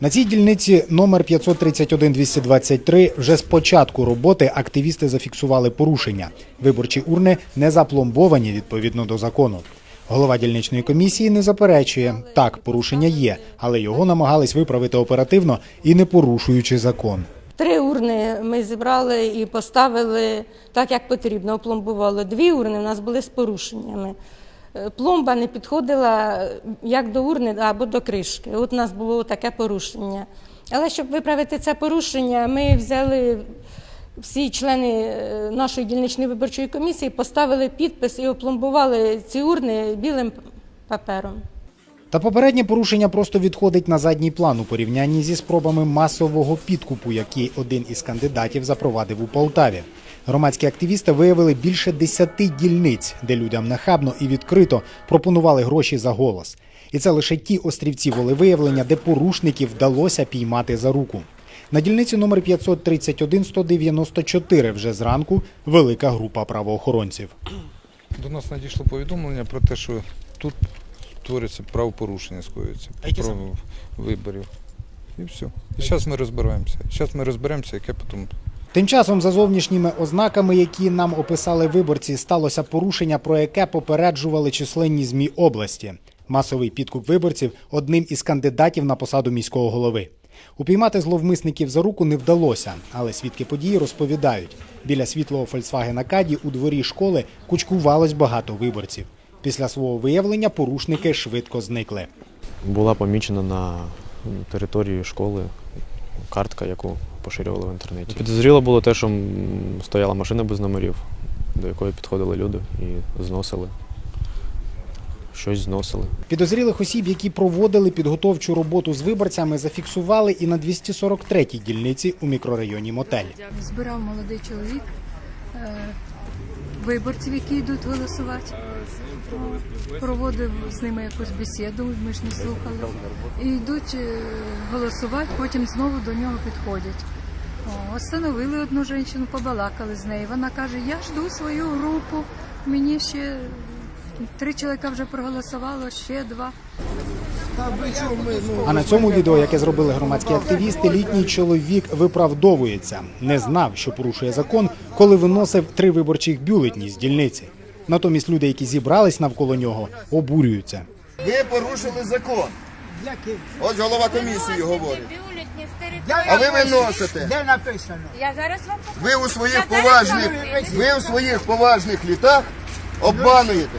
На цій дільниці номер 531-223 вже з початку роботи активісти зафіксували порушення. Виборчі урни не запломбовані відповідно до закону. Голова дільничної комісії не заперечує, так, порушення є, але його намагались виправити оперативно і не порушуючи закон. Три урни ми зібрали і поставили так, як потрібно, опломбували. Дві урни у нас були з порушеннями. Е, Пломба не підходила е, як до урни або до кришки. От у нас було таке порушення. Але щоб виправити це порушення, ми взяли всі члени е, нашої дільничної виборчої комісії, поставили підпис і опломбували ці урни білим папером. Та попереднє порушення просто відходить на задній план у порівнянні зі спробами масового підкупу, який один із кандидатів запровадив у Полтаві. Громадські активісти виявили більше десяти дільниць, де людям нахабно і відкрито пропонували гроші за голос. І це лише ті острівці волевиявлення, де порушників вдалося піймати за руку. На дільниці номер 531-194 вже зранку велика група правоохоронців. До нас надійшло повідомлення про те, що тут твориться правопорушення, скоюється про виборів. І все. І зараз ми розберемося. Зараз ми розберемося, яке потім Тим часом, за зовнішніми ознаками, які нам описали виборці, сталося порушення, про яке попереджували численні змі області. Масовий підкуп виборців одним із кандидатів на посаду міського голови. Упіймати зловмисників за руку не вдалося, але свідки події розповідають: біля світлого Фольксвагена Каді у дворі школи кучкувалось багато виборців. Після свого виявлення порушники швидко зникли. була помічена на території школи картка, яку поширювали в інтернеті. Підозріло було те, що стояла машина без номерів, до якої підходили люди і зносили. Щось зносили. Підозрілих осіб, які проводили підготовчу роботу з виборцями, зафіксували і на 243-й дільниці у мікрорайоні Мотель. Збирав молодий чоловік е, виборців, які йдуть голосувати. Проводив з ними якусь бесіду, ми ж не слухали. І йдуть е, голосувати, потім знову до нього підходять. Остановили одну жінку, побалакали з нею. Вона каже, я жду свою групу, мені ще три чоловіка вже проголосувало, ще два. А на цьому відео, яке зробили громадські активісти, літній чоловік виправдовується. Не знав, що порушує закон, коли виносив три виборчих бюлетні з дільниці. Натомість люди, які зібрались навколо нього, обурюються. Ви порушили закон. Ось голова комісії говорить. А ви виносите. Де написано? Я зараз вам покажу. Ви у своїх поважних, ви у своїх поважних літах обмануєте.